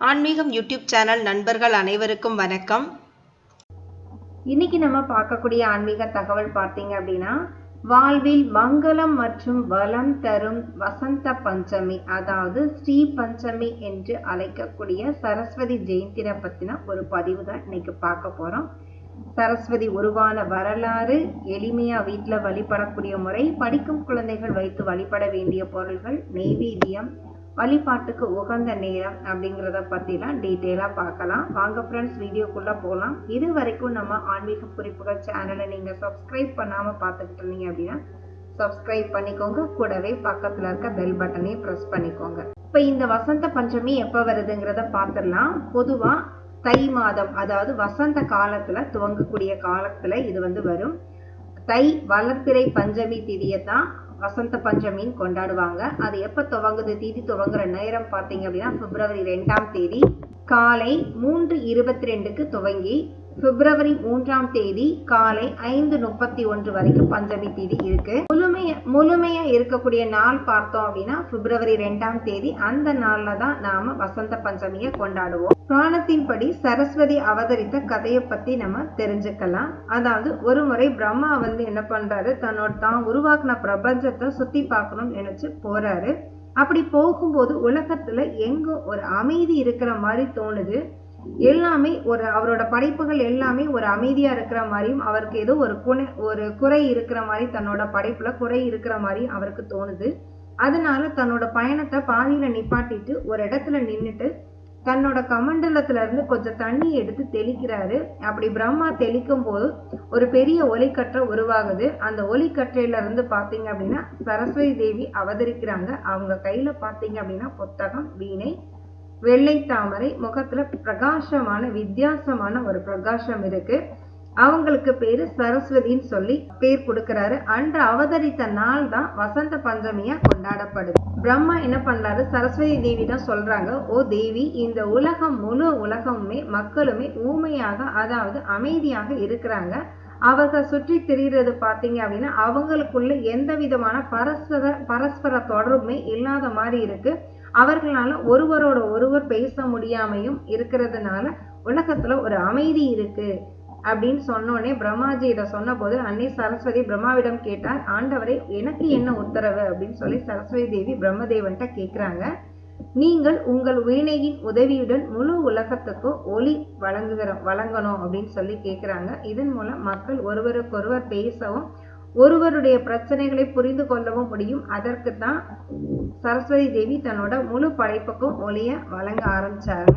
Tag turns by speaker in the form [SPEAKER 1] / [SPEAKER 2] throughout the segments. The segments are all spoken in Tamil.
[SPEAKER 1] ஆன்மீகம் யூடியூப் சேனல் நண்பர்கள் அனைவருக்கும் வணக்கம்.
[SPEAKER 2] இன்னைக்கு நம்ம பார்க்கக்கூடிய ஆன்மீக தகவல் பார்த்தீங்க அப்படின்னா வாழ்வில் மங்களம் மற்றும் வளம் தரும் வசந்த பஞ்சமி அதாவது ஸ்ரீ பஞ்சமி என்று அழைக்கக்கூடிய சரஸ்வதி ஜெயந்தினை பத்தின ஒரு பதிவு தான் இன்னைக்கு பார்க்க போறோம். சரஸ்வதி உருவான வரலாறு எளிமையா வீட்டில் வழிபடக்கூடிய முறை படிக்கும் குழந்தைகள் வைத்து வழிபட வேண்டிய பொருள்கள் நெய்வேத்தியம் வழிபாட்டுக்கு உகந்த நேரம் அப்படிங்கிறத பற்றிலாம் டீட்டெயிலாக பார்க்கலாம். வாங்க ஃப்ரெண்ட்ஸ் வீடியோக்குள்ளே போகலாம் இது வரைக்கும் நம்ம ஆன்மீக குறிப்புகள் சேனலை நீங்கள் சப்ஸ்கிரைப் பண்ணாமல் பார்த்துக்கிட்டு இருந்தீங்க அப்படின்னா சப்ஸ்கிரைப் பண்ணிக்கோங்க. கூடவே பக்கத்தில் இருக்க பெல் பட்டனையும் ப்ரெஸ் பண்ணிக்கோங்க. இப்போ இந்த வசந்த பஞ்சமி எப்போ வருதுங்கிறத பார்த்துடலாம். பொதுவாக தை மாதம் அதாவது வசந்த காலத்தில் துவங்கக்கூடிய காலத்தில் இது வந்து வரும். தை வளர்ப்பிறை பஞ்சமி திதியை தான் வசந்த பஞ்சமின்னு கொண்டாடுவாங்க. அது எப்போ துவங்குது? தீதி துவங்குற நேரம் பார்த்தீங்க அப்படின்னா பிப்ரவரி ரெண்டாம் தேதி காலை மூன்று இருபத்தி ரெண்டுக்கு துவங்கி பிப்ரவரி மூன்றாம் தேதி காலை ஐந்து முப்பத்தி ஒன்று வரைக்கும் பஞ்சமி தேதி இருக்கு. முழுமைய முழுமையா இருக்கக்கூடிய நாள் பார்த்தோம் அப்படின்னா பிப்ரவரி ரெண்டாம் தேதி அந்த நாள்ல தான் நாம வசந்த பஞ்சமியை கொண்டாடுவோம். புராணத்தின்படி சரஸ்வதி அவதரித்த கதையை பத்தி நம்ம தெரிஞ்சுக்கலாம். அதாவது ஒரு முறை பிரம்மா வந்து என்ன பண்றாரு? தன்னோட தான் உருவாக்குன பிரபஞ்சத்தை சுத்தி பார்க்கணும்னு நினைச்சு போறாரு. அப்படி போகும்போது உலகத்துல எங்க ஒரு அமைதி இருக்கிற மாதிரி தோணுது. எல்லாமே ஒரு அவரோட படைப்புகள் எல்லாமே ஒரு அமைதியா இருக்கிற மாதிரியும் அவருக்கு ஏதோ ஒரு குணை ஒரு குறை இருக்கிற மாதிரி தன்னோட படைப்புல குறை இருக்கிற மாதிரி அவருக்கு தோணுது. அதனால தன்னோட பயணத்தை பாதியில நிப்பாட்டிட்டு ஒரு இடத்துல நின்றுட்டு தன்னோட கமண்டலத்துல இருந்து கொஞ்சம் தண்ணி எடுத்து தெளிக்கிறாரு. அப்படி பிரம்மா தெளிக்கும் போது ஒரு பெரிய ஒலிக்கற்றை உருவாகுது. அந்த ஒலிக்கற்றையில இருந்து பாத்தீங்க அப்படின்னா சரஸ்வதி தேவி அவதரிக்கிறாங்க. அவங்க கையில பாத்தீங்க அப்படின்னா புத்தகம் வீணை வெள்ளை தாமரை முகத்துல பிரகாசமான வித்தியாசமான ஒரு பிரகாசம் இருக்கு. அவங்களுக்கு பேரு சரஸ்வதின்னு சொல்லி பேர் கொடுக்கிறாரு. அன்று அவதரித்த நாள் தான் வசந்த பஞ்சமியா கொண்டாடப்படுது. பிரம்மா என்ன பண்றாரு? சரஸ்வதி தேவி தான் சொல்றாங்க ஓ தேவி இந்த உலகம் முழு உலகமுமே மக்களுமே ஊமையாக அதாவது அமைதியாக இருக்கிறாங்க. அவர்கள் சுற்றி திரிகிறது பார்த்தீங்க அப்படின்னா அவங்களுக்குள்ள எந்த விதமான பரஸ்பர பரஸ்பர தொடர்புமே இல்லாத மாதிரி இருக்கு. அவர்களால ஒருவரோட ஒருவர் பேச முடியாமையும் இருக்கிறதுனால உலகத்துல ஒரு அமைதி இருக்கு அப்படின்னு சொன்னோடனே இதை சொன்ன போது அன்னை சரஸ்வதி பிரம்மாவிடம் கேட்டார் ஆண்டவரை எனக்கு என்ன உத்தரவு? அப்படின்னு சொல்லி சரஸ்வதி தேவி பிரம்மதேவன்கிட்ட கேட்குறாங்க நீங்கள் உங்கள் வீணையின் உதவியுடன் முழு உலகத்துக்கும் ஒளி வழங்குகிற வழங்கணும் அப்படின்னு சொல்லி கேட்குறாங்க இதன் மூலம் மக்கள் ஒருவருக்கொருவர் பேசவும் ஒருவருடைய பிரச்சனைகளை புரிந்து கொள்ளவும் முடியும். அதற்கு தான் சரஸ்வதி தேவி தன்னோட முழு படைப்புக்கும் ஒளிய வழங்க ஆரம்பிச்சாங்க.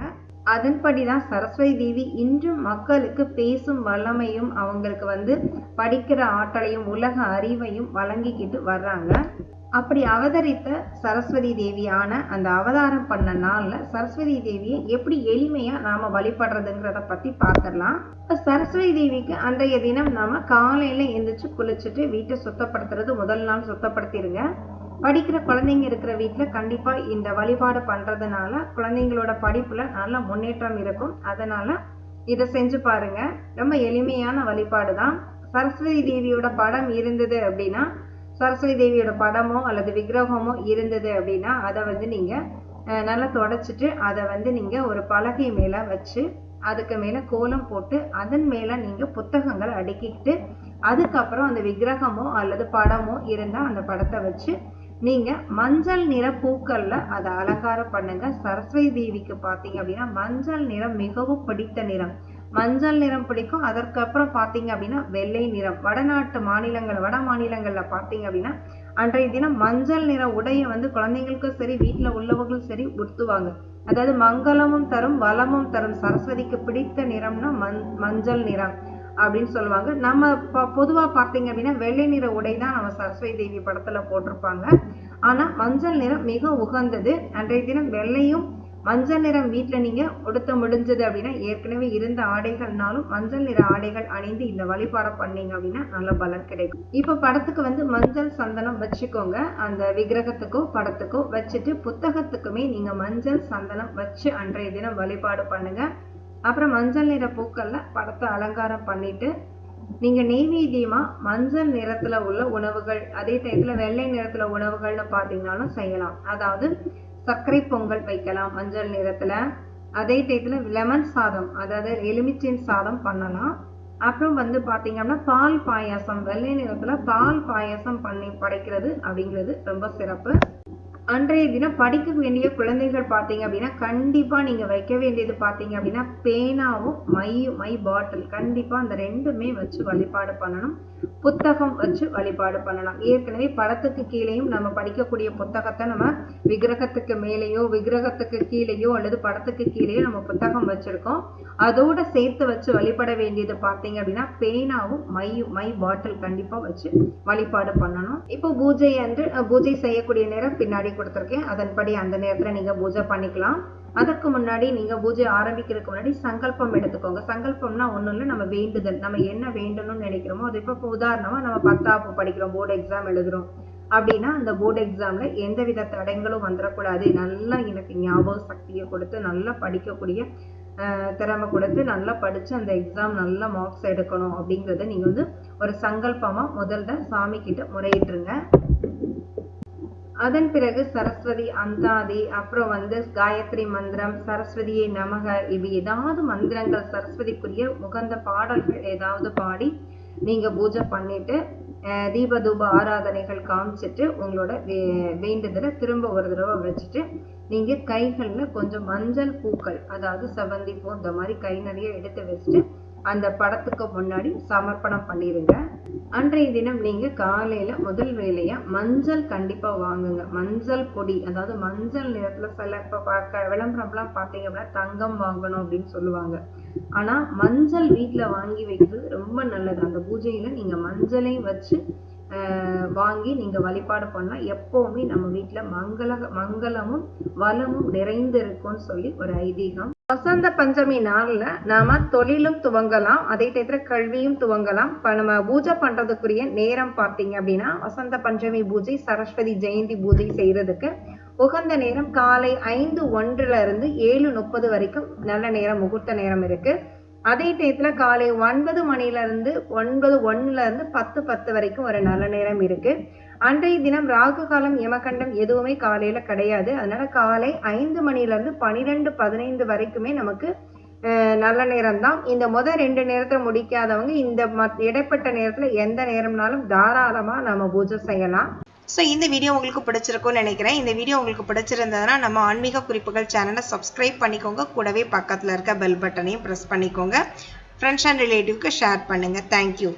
[SPEAKER 2] அதன்படி தான் சரஸ்வதி தேவி இன்றும் மக்களுக்கு பேசும் வல்லமையும் அவங்களுக்கு வந்து படிக்கிற ஆற்றலையும் உலக அறிவையும் வழங்கிக்கிட்டு வர்றாங்க. அப்படி அவதரித்த சரஸ்வதி தேவியான அந்த அவதாரம் பண்ண நாள்ல சரஸ்வதி தேவியை எப்படி எளிமையா நாம வழிபடுறதுங்கிறத பத்தி பார்த்துடலாம். சரஸ்வதி தேவிக்கு அன்றைய தினம் நாம காலையில எந்திரிச்சு குளிச்சுட்டு வீட்டை சுத்தப்படுத்துறது முதல் நாள் சுத்தப்படுத்திடுங்க படிக்கிற குழந்தைங்க இருக்கிற வீட்டில் கண்டிப்பாக இந்த வழிபாடு பண்ணுறதுனால குழந்தைங்களோட படிப்பில் நல்ல முன்னேற்றம் இருக்கும். அதனால் இதை செஞ்சு பாருங்க. ரொம்ப எளிமையான வழிபாடு தான் சரஸ்வதி தேவியோட படம் இருந்தது அப்படின்னா சரஸ்வதி தேவியோட படமோ அல்லது விக்கிரகமோ இருந்தது அப்படின்னா அதை வந்து நீங்கள் நல்லா தொடச்சிட்டு அதை வந்து நீங்கள் ஒரு பலகை மேலே வச்சு அதுக்கு மேலே கோலம் போட்டு அதன் மேலே நீங்கள் புத்தகங்கள் அடுக்கிக்கிட்டு அதுக்கப்புறம் அந்த விக்கிரகமோ அல்லது படமோ இருந்தால் அந்த படத்தை வச்சு நீங்க மஞ்சள் நிற பூக்கள்ல அதை அலங்காரம் பண்ணுங்க. சரஸ்வதி தேவிக்கு பார்த்தீங்க அப்படின்னா மஞ்சள் நிறம் மிகவும் பிடித்த நிறம். மஞ்சள் நிறம் பிடிக்கும். அதற்கப்புறம் பார்த்தீங்க அப்படின்னா வெள்ளை நிறம். வடநாட்டு மாநிலங்கள் வட மாநிலங்களில் பார்த்தீங்க அப்படின்னா அன்றைய தினம் மஞ்சள் நிற உடையை வந்து குழந்தைங்களுக்கும் சரி வீட்டில் உள்ளவங்களும் சரி உடுத்துவாங்க. அதாவது மங்களமும் தரும் வளமும் தரும். சரஸ்வதிக்கு பிடித்த நிறம்னா மஞ் மஞ்சள் நிறம் அப்படின்னு சொல்லுவாங்க. நம்ம பொதுவாக பார்த்தீங்க அப்படின்னா வெள்ளை நிற உடை தான் நம்ம சரஸ்வதி தேவி படத்தில் போட்டிருப்பாங்க. ஆனால் மஞ்சள் நிறம் மிக உகந்தது. அன்றைய தினம் வெள்ளையும் மஞ்சள் நிறம் வீட்டில் நீங்கள் உடுத்த முடிஞ்சது அப்படின்னா ஏற்கனவே இருந்த ஆடைகள்னாலும் மஞ்சள் நிற ஆடைகள் அணிந்து இந்த வழிபாடை பண்ணீங்க அப்படின்னா நல்ல பலன் கிடைக்கும். இப்போ படத்துக்கு வந்து மஞ்சள் சந்தனம் வச்சுக்கோங்க. அந்த விக்கிரகத்துக்கோ படத்துக்கோ வச்சுட்டு புத்தகத்துக்குமே நீங்கள் மஞ்சள் சந்தனம் வச்சு அன்றைய தினம் வழிபாடு பண்ணுங்க. அப்புறம் மஞ்சள் நிற பூக்கள்ல படத்தை அலங்காரம் பண்ணிட்டு நீங்க நெய்வேத்தியமா மஞ்சள் நிறத்துல உள்ள உணவுகள் அதே டயத்துல வெள்ளை நிறத்துல உணவுகள்னு பாத்தீங்கன்னாலும் செய்யலாம். அதாவது சர்க்கரை பொங்கல் வைக்கலாம் மஞ்சள் நிறத்துல. அதே டயத்தில் லெமன் சாதம் அதாவது எலுமிச்சை சாதம் பண்ணலாம். அப்புறம் வந்து பார்த்தீங்கன்னா பால் பாயாசம் வெள்ளை நிறத்தில் பால் பாயாசம் பண்ணி படைக்கிறது அப்படிங்கிறது ரொம்ப சிறப்பு. அன்றைய தினம் படிக்க வேண்டிய குழந்தைகள் பார்த்தீங்க அப்படின்னா கண்டிப்பாக நீங்கள் வைக்க வேண்டியது பார்த்தீங்க அப்படின்னா பேனாவும் மை மை பாட்டில். கண்டிப்பாக அந்த ரெண்டுமே வச்சு வழிபாடு பண்ணணும். புத்தகம் வச்சு வழிபாடு பண்ணலாம். ஏற்கனவே படத்துக்கு கீழேயும் நம்ம படிக்கக்கூடிய புத்தகத்தை நம்ம விக்கிரகத்துக்கு மேலேயோ விக்கிரகத்துக்கு கீழேயோ அல்லது படத்துக்கு கீழேயோ நம்ம புத்தகம் வச்சிருக்கோம். அதோட சேர்த்து வச்சு வழிபட வேண்டியது பார்த்தீங்க அப்படின்னா பேனாவும் மை மை பாட்டில் கண்டிப்பாக வச்சு வழிபாடு பண்ணணும். இப்போ பூஜை அன்று பூஜை செய்யக்கூடிய நேரம் பின்னாடி கொடுத்துருக்கேன் அதன்படி அந்த நேரத்தில் நீங்கள் பூஜை பண்ணிக்கலாம். அதற்கு முன்னாடி நீங்கள் பூஜை ஆரம்பிக்கிறதுக்கு முன்னாடி சங்கல்பம் எடுத்துக்கோங்க. சங்கல்பம்னா ஒன்றும் இல்லை நம்ம வேண்டுதல். நம்ம என்ன வேண்டணும்னு நினைக்கிறோமோ அது இப்போ உதாரணமாக நம்ம பத்தாப்பு படிக்கிறோம் போர்டு எக்ஸாம் எழுதுகிறோம் அப்படின்னா அந்த போர்டு எக்ஸாம்ல எந்தவித தடங்களும் வந்துடக்கூடாது நல்லா எனக்கு ஞாபக சக்தியை கொடுத்து நல்லா படிக்கக்கூடிய திறமை கொடுத்து நல்லா படித்து அந்த எக்ஸாம் நல்ல மார்க்ஸ் எடுக்கணும் அப்படிங்கிறத நீங்கள் வந்து ஒரு சங்கல்பமாக முதல்ல சாமி கிட்ட முறையிட்டுருங்க. அதன் பிறகு சரஸ்வதி அந்தாதி அப்புறம் வந்து காயத்ரி மந்திரம் சரஸ்வதியை நமக இது ஏதாவது மந்திரங்கள் சரஸ்வதிக்குரிய உகந்த பாடல்கள் ஏதாவது பாடி நீங்க பூஜை பண்ணிட்டு தீபதூப தீப தூப ஆராதனைகள் காமிச்சிட்டு உங்களோட வே வேண்டுதலை திரும்ப ஒரு தடவை வச்சுட்டு நீங்க கைகள்ல கொஞ்சம் மஞ்சள் பூக்கள் அதாவது செவந்தி பூ இந்த மாதிரி கை நிறைய எடுத்து வச்சுட்டு அந்த படத்துக்கு முன்னாடி சமர்ப்பணம் பண்ணிடுங்க அன்றைய தினம் நீங்கள் காலையில் முதல் வேலையாக மஞ்சள் கண்டிப்பாக வாங்குங்க. மஞ்சள் பொடி அதாவது மஞ்சள் நிறத்தில் சில இப்போ பார்க்க விளம்பரம்லாம் பார்த்தீங்க அப்படின்னா தங்கம் வாங்கணும் அப்படின்னு சொல்லுவாங்க. ஆனால் மஞ்சள் வீட்டில் வாங்கி வைக்கிறது ரொம்ப நல்லது. அந்த பூஜையில் நீங்கள் மஞ்சளையும் வச்சு வாங்கி நீங்கள் வழிபாடு பண்ணால் எப்போவுமே நம்ம வீட்டில் மங்கள மங்களமும் வளமும் நிறைந்து இருக்கும்னு சொல்லி ஒரு ஐதீகம். வசந்த பஞ்சமி நாள்ல நாம தொழிலும் துவங்கலாம் அதே டயத்துல கல்வியும் துவங்கலாம். இப்ப நம்ம பூஜை பண்றதுக்குரிய நேரம் பார்த்தீங்க அப்படின்னா வசந்த பஞ்சமி பூஜை சரஸ்வதி ஜெயந்தி பூஜை செய்யறதுக்கு உகந்த நேரம் காலை ஐந்து ஒன்றுல இருந்து ஏழு முப்பது வரைக்கும் நல்ல நேரம் முகூர்த்த நேரம் இருக்கு. அதே டயத்துல காலை ஒன்பது மணில இருந்து ஒன்பது ஒன்னுல இருந்து பத்து பத்து வரைக்கும் ஒரு நல்ல நேரம் இருக்கு. அன்றைய தினம் ராகு காலம் யமகண்டம் எதுவுமே காலையில கிடையாது. அதனால காலை ஐந்து மணில இருந்து பனிரெண்டு பதினைந்து வரைக்குமே நமக்கு நல்ல நேரம் தான் இந்த முதல் ரெண்டு நேரத்தை முடிக்காதவங்க இந்த மத்- இடைப்பட்ட நேரத்துல எந்த நேரம்னாலும் தாராளமா நம்ம பூஜை செய்யலாம்.
[SPEAKER 1] ஸோ இந்த வீடியோ உங்களுக்கு பிடிச்சிருக்கும்னு நினைக்கிறேன். இந்த வீடியோ உங்களுக்கு பிடிச்சிருந்ததுன்னா நம்ம ஆன்மீக குறிப்புகள் சேனலை சப்ஸ்கிரைப் பண்ணிக்கோங்க. கூடவே பக்கத்தில் இருக்க பெல் பட்டனையும் ப்ரெஸ் பண்ணிக்கோங்க. ஃப்ரெண்ட்ஸ் அண்ட் ரிலேட்டிவ்க்கு ஷேர் பண்ணுங்கள் தேங்க்யூ